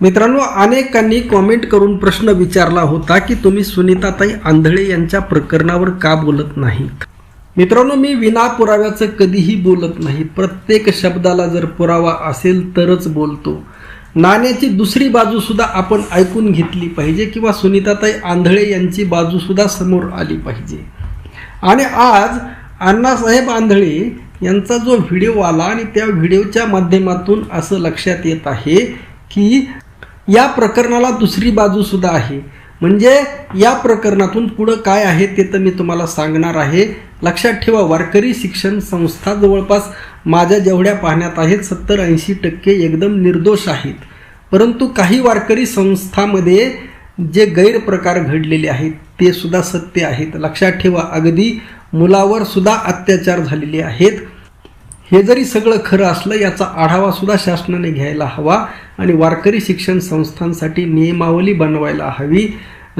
मित्रांनो अनेकांनी कॉमेंट करून प्रश्न विचारला होता की तुम्ही सुनीताताई आंधळे यांच्या प्रकरणावर का बोलत नाहीत? मित्रांनो मी विना पुराव्याचं कधीही बोलत नाही. प्रत्येक शब्दाला जर पुरावा असेल तरच बोलतो. नाण्याची दुसरी बाजूसुद्धा आपण ऐकून घेतली पाहिजे किंवा सुनीताताई आंधळे यांची बाजूसुद्धा समोर आली पाहिजे. आणि आज अण्णासाहेब आंधळे यांचा जो व्हिडिओ आला आणि त्या व्हिडिओच्या माध्यमातून असं लक्षात येत आहे की या प्रकरणाला दुसरी बाजू सुद्धा आहे. म्हणजे या प्रकरणातून पुढं काय आहे ते तर मी तुम्हाला सांगणार आहे. लक्षात ठेवा वारकरी शिक्षण संस्था जवळपास माझ्या जेवढ्या पाहण्यात आहेत सत्तर ऐंशी टक्के एकदम निर्दोष आहेत. परंतु काही वारकरी संस्थामध्ये जे गैरप्रकार घडलेले आहेत ते सुद्धा सत्य आहेत. लक्षात ठेवा अगदी मुलावर सुद्धा अत्याचार झालेले आहेत. हे जरी सगळं खरं असलं याचा आढावा सुद्धा शासनाने घ्यायला हवा आणि वारकरी शिक्षण संस्थांसाठी नियमावली बनवायला हवी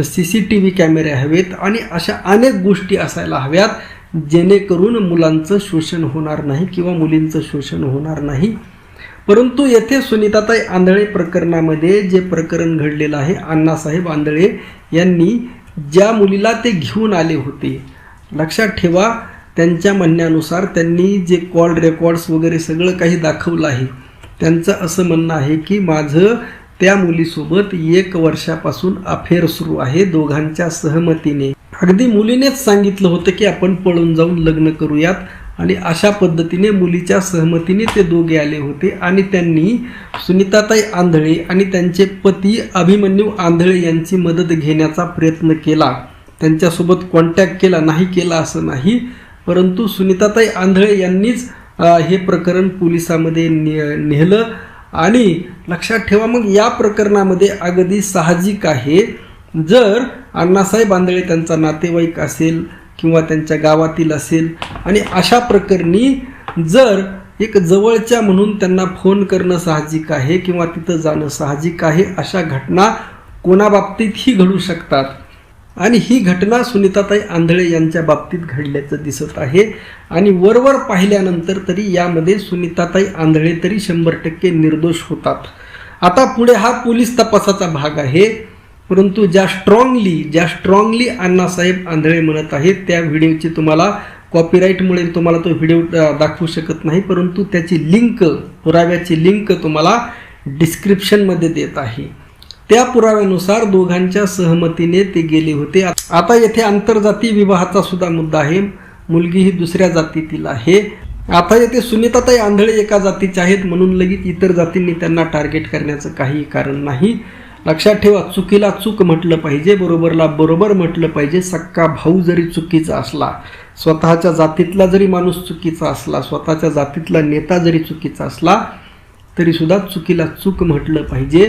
सी सी टी व्ही कॅमेरे हवेत आणि अशा अनेक गोष्टी असायला हव्यात जेणेकरून मुलांचं शोषण होणार नाही किंवा मुलींचं शोषण होणार नाही. परंतु येथे सुनीताताई आंधळे प्रकरणामध्ये जे प्रकरण घडलेलं आहे अण्णासाहेब आंधळे यांनी ज्या मुलीला ते घेऊन आले होते लक्षात ठेवा त्यांच्या म्हणण्यानुसार त्यांनी जे कॉल रेकॉर्ड्स वगैरे सगळं काही दाखवलं आहे त्यांचं असं म्हणणं आहे की माझं त्या मुलीसोबत एक वर्षापासून अफेअर सुरू आहे दोघांच्या सहमतीने. अगदी मुलीनेच सांगितलं होतं की आपण पळून जाऊन लग्न करूयात आणि अशा पद्धतीने मुलीच्या सहमतीने ते दोघे आले होते आणि त्यांनी सुनीताताई आंधळे आणि त्यांचे पती अभिमन्यू आंधळे यांची मदत घेण्याचा प्रयत्न केला. त्यांच्यासोबत कॉन्टॅक्ट केला नाही केला असं नाही परंतु सुनीताताई आंधळे यांनीच हे प्रकरण पोलिसामध्ये ने नेलं. आणि लक्षात ठेवा मग या प्रकरणामध्ये अगदी साहजिक आहे. जर अण्णासाहेब आंधळे त्यांचा नातेवाईक असेल किंवा त्यांच्या गावातील असेल आणि अशा प्रकरणी जर एक जवळच्या म्हणून त्यांना फोन करणं साहजिक आहे किंवा तिथं जाणं साहजिक आहे अशा घटना कोणाबाबतीतही घडू शकतात. आणि ही घटना सुनीताताई आंधळे यांच्या बाबतीत घडल्याचं दिसत आहे. आणि वरवर पाहिल्यानंतर तरी यामध्ये सुनीताताई आंधळे तरी शंभर टक्के निर्दोष होतात. आता पुढे हा पोलीस तपासाचा भाग आहे. परंतु ज्या स्ट्रॉंगली ज्या स्ट्रॉंगली अण्णासाहेब आंधळे म्हणत आहेत त्या व्हिडिओची तुम्हाला कॉपीराईटमुळे तुम्हाला तो व्हिडिओ दाखवू शकत नाही. परंतु त्याची लिंक पुराव्याची लिंक तुम्हाला डिस्क्रिप्शनमध्ये देत आहे. त्या पुराव्यानुसार दोघांच्या सहमतीने ते गेले होते. आता येथे आंतरजातीय विवाहाचा सुद्धा मुद्दा आहे. मुलगी ही दुसऱ्या जातीतील आहे. आता येथे सुनीताताई आंधळे एका जातीचे आहेत म्हणून लगेच इतर जातींनी त्यांना टार्गेट करण्याचं काही कारण नाही. लक्षात ठेवा चुकीला चूक म्हटलं पाहिजे बरोबरला बरोबर म्हटलं पाहिजे. सक्का भाऊ जरी चुकीचा असला स्वतःच्या जातीतला जरी माणूस चुकीचा असला स्वतःच्या जातीतला नेता जरी चुकीचा असला तरी सुद्धा चुकीला चूक म्हटलं पाहिजे.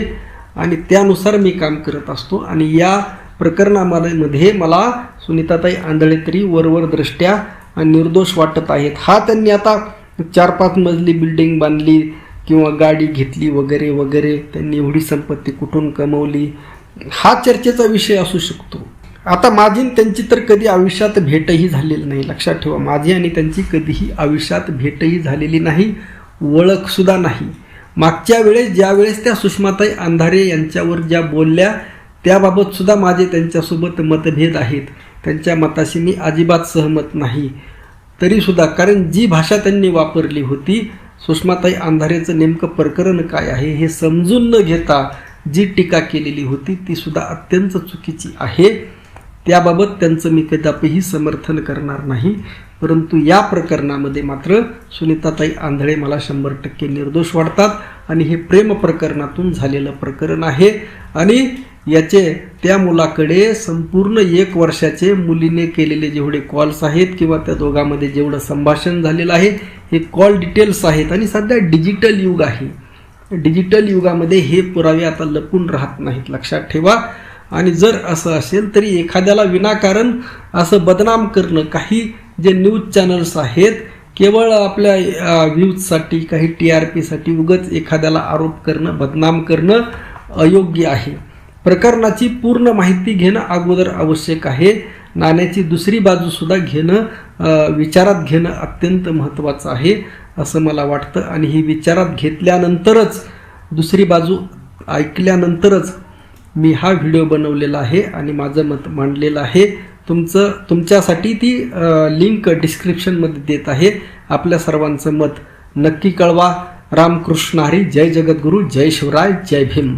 आणि त्यानुसार मी काम करत असतो. आणि या प्रकरणामध्ये मला सुनीताताई आंधळे तरी वरवर दृष्ट्या निर्दोष वाटत आहेत. हा त्यांनी आता चार पाच मजली बिल्डिंग बांधली किंवा गाडी घेतली वगैरे वगैरे. त्यांनी एवढी संपत्ती कुठून कमवली? हा चर्चेचा विषय असू शकतो. आता माझी त्यांची तर कधी आयुष्यात भेटही झालेली नाही. लक्षात ठेवा माझी आणि त्यांची कधीही आयुष्यात भेटही झालेली नाही. ओळखसुद्धा नाही. मागच्या वेळेस ज्या वेळेस त्या सुषमाताई अंधारे यांच्यावर ज्या बोलल्या त्याबाबतसुद्धा माझे त्यांच्यासोबत मतभेद आहेत. त्यांच्या मताशी मी अजिबात सहमत नाही. तरीसुद्धा कारण जी भाषा त्यांनी वापरली होती सुषमाताई अंधारेचं नेमकं प्रकरण काय आहे हे समजून न घेता जी टीका केलेली होती ती सुद्धा अत्यंत चुकीची आहे. त्याबाबत त्यांचं मी कदापिही समर्थन करणार नाही. परंतु या प्रकरणामध्ये मात्र सुनीताताई आंधळे मला शंभर टक्के निर्दोष वाटतात आणि हे प्रेम प्रकरणातून झालेलं प्रकरण आहे. आणि याचे त्या मुलाकडे संपूर्ण एक वर्षाचे मुलीने केलेले जेवढे कॉल्स आहेत किंवा त्या दोघांमध्ये जेवढं संभाषण झालेलं आहे हे कॉल डिटेल्स आहेत आणि सध्या डिजिटल युग आहे. डिजिटल युगामध्ये हे पुरावे आता लपून राहत नाहीत लक्षात ठेवा. आणि जर असं असेल तरी एखाद्याला विनाकारण असं बदनाम करणं काही जे न्यूज चॅनल्स आहेत केवळ आपल्या व्ह्यूजसाठी काही टी आर पीसाठी उगच एखाद्याला आरोप करणं बदनाम करणं अयोग्य आहे. प्रकरणाची पूर्ण माहिती घेणं अगोदर आवश्यक आहे. नाण्याची दुसरी बाजूसुद्धा घेणं विचारात घेणं अत्यंत महत्त्वाचं आहे असं मला वाटतं. आणि ही विचारात घेतल्यानंतरच दुसरी बाजू ऐकल्यानंतरच मी हा व्हिडिओ बनवलेला आहे आणि माझं मत मांडलेलं आहे. तुमचं तुमच्यासाठी ती लिंक डिस्क्रिप्शनमध्ये देत आहे आपल्या सर्वांचं मत नक्की कळवा. रामकृष्ण हरी जय जगद्गुरू जय शिवराय जय भीम.